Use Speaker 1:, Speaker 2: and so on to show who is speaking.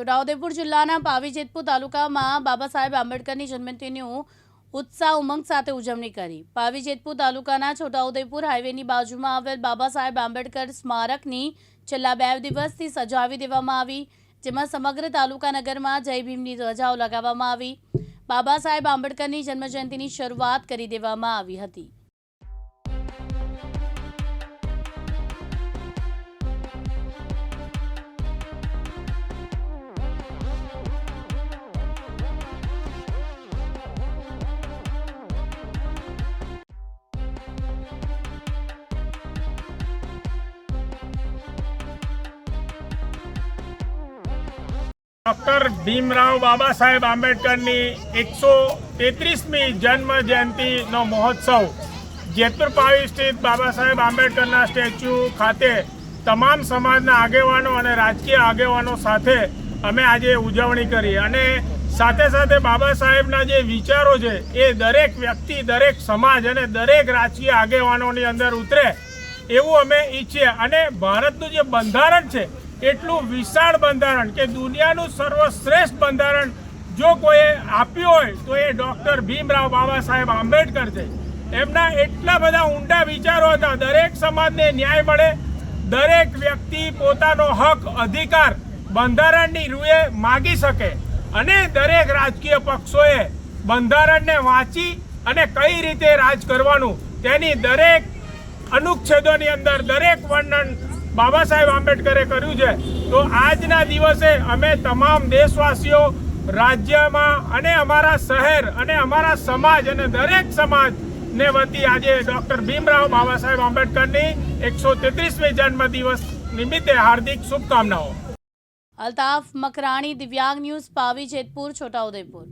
Speaker 1: છોટાઉદેપુર જિલ્લાના પાવી જેતપુર તાલુકામાં બાબા સાહેબ આંબેડકરની જન્મજયંતિનું ઉત્સાહ ઉમંગ સાથે ઉજવણી કરી. પાવીજેતપુર તાલુકાના છોટાઉદેપુર હાઈવેની બાજુમાં આવેલ બાબા સાહેબ આંબેડકર સ્મારકની છેલ્લા બે દિવસથી સજાવી દેવામાં આવી, જેમાં સમગ્ર તાલુકા નગરમાં જય ભીમની ધ્વજાઓ લગાવવામાં આવી. બાબા સાહેબ આંબેડકરની જન્મજયંતિની શરૂઆત કરી દેવામાં આવી હતી.
Speaker 2: ડૉક્ટર ભીમરાવ બાબા સાહેબ આંબેડકરની એકસો તેત્રીસમી જન્મ જયંતિનો મહોત્સવ જેતપુર પાવી સ્થિત બાબા સાહેબ આંબેડકરના સ્ટેચ્યુ ખાતે તમામ સમાજના આગેવાનો અને રાજકીય આગેવાનો સાથે અમે આજે ઉજવણી કરી અને સાથે સાથે બાબા સાહેબના જે વિચારો છે એ દરેક વ્યક્તિ, દરેક સમાજ અને દરેક રાજકીય આગેવાનોની અંદર ઉતરે એવું અમે ઈચ્છીએ. અને ભારતનું જે બંધારણ છે એટલું વિશાળ બંધારણ કે દુનિયાનું સર્વશ્રેષ્ઠ બંધારણ જો કોઈએ આપ્યું હોય, તો એ ડૉક્ટર ભીમરાવ બાબા સાહેબ આંબેડકર છે. એમના એટલા બધા ઊંડા વિચારો હતા, દરેક સમાજને ન્યાય મળે, દરેક વ્યક્તિ પોતાનો હક, અધિકાર બંધારણની રૂએ માગી શકે અને દરેક રાજકીય પક્ષોએ બંધારણને વાંચી અને કઈ રીતે રાજ કરવાનું, તેની દરેક અનુચ્છેદોની અંદર દરેક વર્ણન બાબા સાહેબ આંબેડકરે કર્યું છે. તો આજના દિવસે અમે તમામ દેશવાસીઓ રાજ્યમાં અને અમારા શહેર અને અમારા સમાજ અને દરેક સમાજને વતી આજે ડૉક્ટર ભીમરાવ બાબા સાહેબ આંબેડકરની એકસો તેત્રીસમી જન્મદિવસ નિમિત્તે હાર્દિક શુભકામનાઓ.
Speaker 1: અલ્તાફ મકરાણી દિવ્યાંગ ન્યૂઝ પાવી જેતપુર, છોટાઉદેપુર.